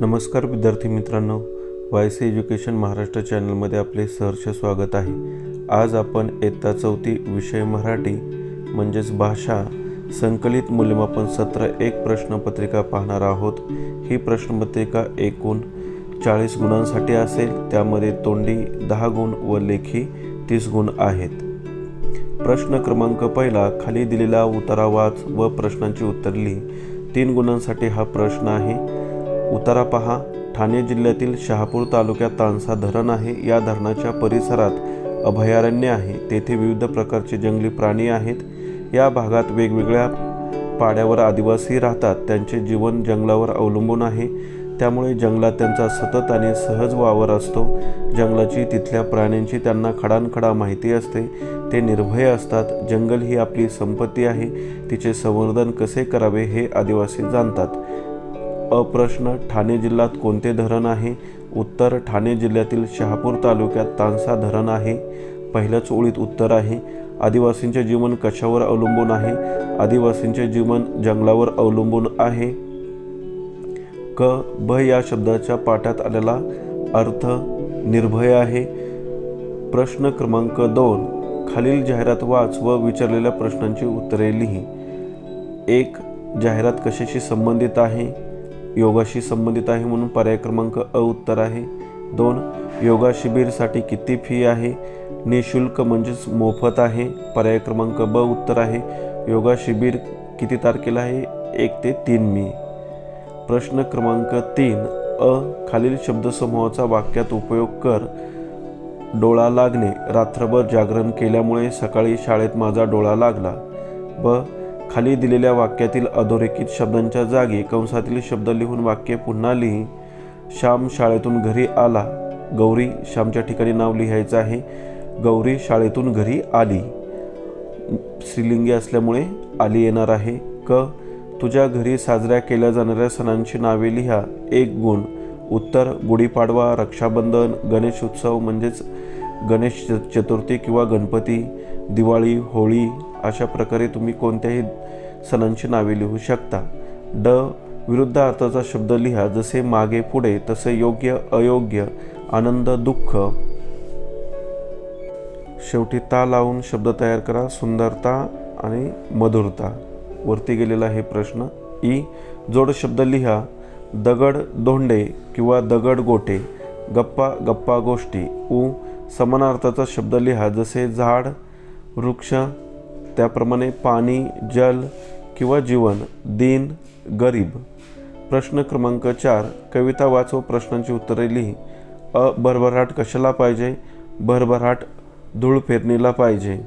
नमस्कार विद्यार्थी मित्रांनो वाय सी एज्युकेशन महाराष्ट्र चॅनलमध्ये आपले सहर्ष स्वागत आहे. आज आपण इयत्ता चौथी विषय मराठी म्हणजेच भाषा संकलित मूल्यमापन सत्र एक प्रश्नपत्रिका पाहणार आहोत. ही प्रश्नपत्रिका एकूण चाळीस गुणांसाठी असेल त्यामध्ये तोंडी दहा गुण व लेखी तीस गुण आहेत. प्रश्न क्रमांक पहिला खाली दिलेला उतारा वाच व प्रश्नांची उत्तर लिही. तीन गुणांसाठी हा प्रश्न आहे. उतारा पहा. ठाणे जिल्ह्यातील शहापूर तालुक्यात तानसा धरण आहे. या धरणाच्या परिसरात अभयारण्य आहे. तेथे विविध प्रकारचे जंगली प्राणी आहेत. या भागात वेगवेगळ्या पाड्यावर आदिवासी राहतात. त्यांचे जीवन जंगलावर अवलंबून आहे. त्यामुळे जंगलात त्यांचा सतत आणि सहज वावर असतो. जंगलाची तिथल्या प्राण्यांची त्यांना खडानखडा माहिती असते. ते निर्भय असतात. जंगल ही आपली संपत्ती आहे. तिचे संवर्धन कसे करावे हे आदिवासी जाणतात. अप्रश्न ठाणे जिल्ह्यात कोणते धरण आहे? उत्तर ठाणे जिल्ह्यातील शहापूर तालुक्यात तानसा धरण आहे. पहिल्याच ओळीत उत्तर आहे. आदिवासींचे जीवन कशावर अवलंबून आहे? आदिवासींचे जीवन जंगलावर अवलंबून आहे. क भ या शब्दाच्या पाठात आलेला अर्थ निर्भय आहे. प्रश्न क्रमांक दोन खालील जाहिरात वाच व विचारलेल्या प्रश्नांची उत्तरे लिही. एक जाहिरात कशाशी संबंधित आहे? योगाशी संबंधित आहे म्हणून पर्याय क्रमांक अ उत्तर आहे. दोन योगा शिबिरसाठी किती फी आहे? निशुल्क म्हणजेच मोफत आहे. पर्याय क्रमांक ब उत्तर आहे. योगा शिबिर किती तारखेला आहे? एक ते तीन मे. प्रश्न क्रमांक तीन अ खालील शब्दसमूहाचा वाक्यात उपयोग कर. डोळा लागणे रात्रभर जागरण केल्यामुळे सकाळी शाळेत माझा डोळा लागला. ब खाली दिलेल्या वाक्यातील अधोरेखित शब्दांच्या जागी कंसातील शब्द लिहून वाक्य पुन्हा लिही. श्याम शाळेतून घरी आला. गौरी श्यामच्या ठिकाणी नाव लिहायचं आहे. गौरी शाळेतून घरी आली. स्त्रीलिंगी असल्यामुळे आली येणार आहे. क तुझ्या घरी साजऱ्या केल्या जाणाऱ्या सणांची नावे लिहा. एक गुण उत्तर गुढीपाडवा रक्षाबंधन गणेश उत्सव म्हणजेच गणेश च- चतुर्थी किंवा गणपती दिवाळी होळी अशा प्रकारे तुम्ही कोणत्याही सणांची नावे लिहू शकता. ड. विरुद्ध अर्थाचा शब्द लिहा जसे मागे पुढे तसे योग्य अयोग्य आनंद दुःख. शेवटी ता लावून शब्द तयार करा सुंदरता आणि मधुरता. वरती गेलेला हे प्रश्न. ई. जोड शब्द लिहा दगड धोंडे किंवा दगड गोटे. गप्पा गप्पा गोष्टी. उ. समानार्थाचा शब्द लिहा जसे झाड वृक्ष त्याप्रमाणे पाणी जल किंवा जीवन दिन गरीब. प्रश्न क्रमांक चार. कविता वाचव प्रश्नांची उत्तरे लिही. अ. भरभराट कशाला पाहिजे? भरभराट धूळ फेरणीला पाहिजे.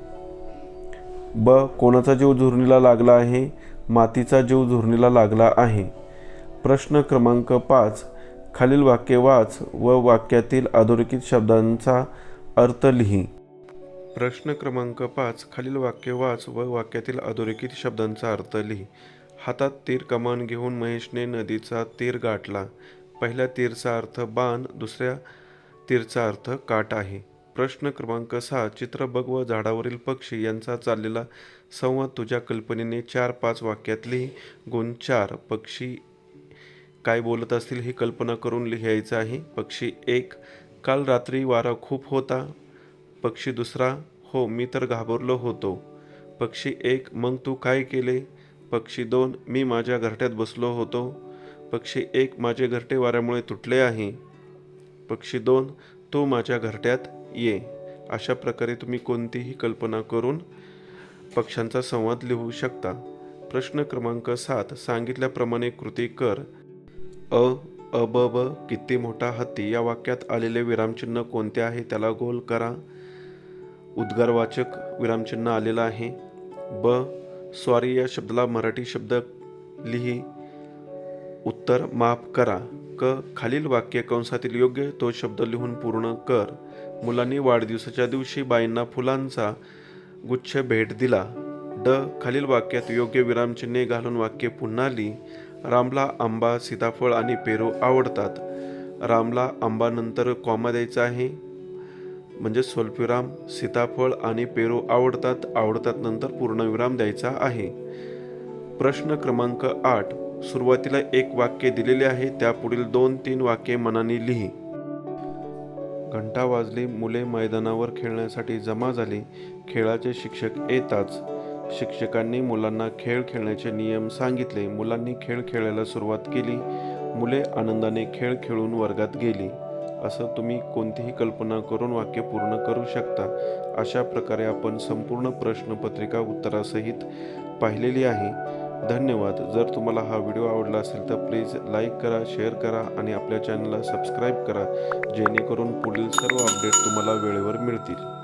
ब. कोणाचा जीव झुरणीला लागला आहे? मातीचा जीव झुरणीला लागला आहे. प्रश्न क्रमांक पाच. खालील वाक्य वाच व वाक्यातील अधोरेखित शब्दांचा अर्थ लिही. प्रश्न क्रमांक पाच खालील वाक्य वाच व वाक्यातील अधोरेखित शब्दांचा अर्थ लिही. हातात तीर कमान घेऊन महेशने नदीचा तीर गाठला. पहिल्या तीरचा अर्थ बाण दुसऱ्या तीरचा अर्थ काट आहे. प्रश्न क्रमांक सहा चित्र बघ व झाडावरील पक्षी यांचा चाललेला संवाद तुझ्या कल्पनेने चार पाच वाक्यात लिही. गुण चार पक्षी काय बोलत असतील ही कल्पना करून लिहायचं आहे. पक्षी एक काल रात्री वारा खूप होता. पक्षी दुसरा हो मी तर घाबरलो होतो. पक्षी एक मग तू काय केले? पक्षी दोन मी माझ्या घरट्यात बसलो होतो. पक्षी एक माझे घरटे वाऱ्यामुळे तुटले आहे. पक्षी दोन तू माझ्या घरट्यात ये. अशा प्रकारे तुम्ही कोणतीही कल्पना करून पक्ष्यांचा संवाद लिहू शकता. प्रश्न क्रमांक सात सांगितल्याप्रमाणे कृती कर. अ अ ब ब किती मोठा हत्ती? या वाक्यात आलेले विरामचिन्ह कोणते आहे? त्याला गोल करा. उद्गारवाचक विरामचिन्ह आलेलं आहे. ब. स्वारी या शब्दाला मराठी शब्द लिही. उत्तर माफ करा. क. खालील वाक्य कंसातील योग्य तो शब्द लिहून पूर्ण कर. मुलांनी वाढदिवसाच्या दिवशी बाईंना फुलांचा गुच्छ भेट दिला. ड. खालील वाक्यात योग्य विरामचिन्हे घालून वाक्य पुन्हा लिही रामला आंबा सीताफळ आणि पेरू आवडतात. रामला आंबानंतर कॉमा द्यायचा आहे. म्हणजे स्वल्पविराम सीताफळ आणि पेरू आवडतात आवडतात नंतर पूर्णविराम द्यायचा आहे. प्रश्न क्रमांक आठ. सुरुवातीला एक वाक्य दिलेले आहे त्यापुढील दोन तीन वाक्ये मनाने लिही. घंटा वाजली मुले मैदानावर खेळण्यासाठी जमा झाली खेळाचे शिक्षक येताच. शिक्षकांनी मुलांना खेळ खेळण्याचे नियम सांगितले मुलांनी खेळ खेळायला सुरुवात केली मुले आनंदाने खेळ खेळून वर्गात गेली. असं तुम्ही कोणतीही कल्पना करून वाक्य पूर्ण करू शकता. अशा प्रकारे आपण संपूर्ण प्रश्नपत्रिका उत्तरासहित पाहिलेली आहे. धन्यवाद. जर तुम्हाला हा व्हिडिओ आवडला असेल तर प्लीज लाईक करा शेअर करा आणि आपल्या चॅनलला सबस्क्राईब करा जेणेकरून पुढील सर्व अपडेट तुम्हाला वेळेवर मिळतील.